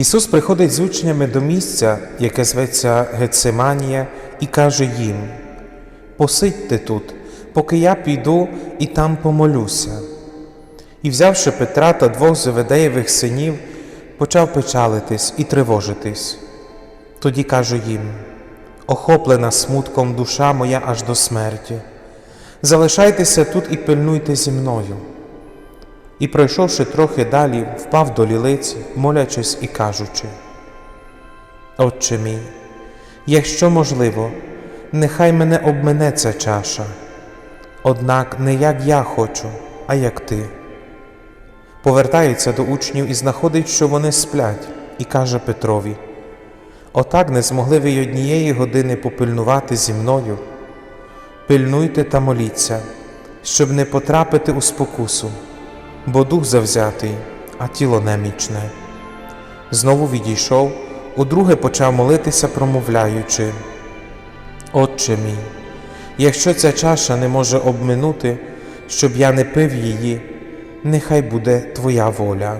Ісус приходить з учнями до місця, яке зветься Гецеманія, і каже їм: Посидьте тут, поки я піду і там помолюся. І, взявши Петра та двох Зеведеєвих синів, почав печалитись і тривожитись. Тоді каже їм: Охоплена смутком душа моя аж до смерті. Залишайтеся тут і пильнуйте зі мною. І, пройшовши трохи далі, впав до лілиці, молячись і кажучи: Отче мій, якщо можливо, нехай мене обмене ця чаша, однак не як я хочу, а як ти. Повертається до учнів і знаходить, що вони сплять, і каже Петрові: Отак не змогли ви й однієї години попильнувати зі мною. Пильнуйте та моліться, щоб не потрапити у спокусу бо дух завзятий, а тіло немічне. Знову відійшов, удруге почав молитися, промовляючи: Отче мій, якщо ця чаша не може обминути, щоб я не пив її, нехай буде Твоя воля.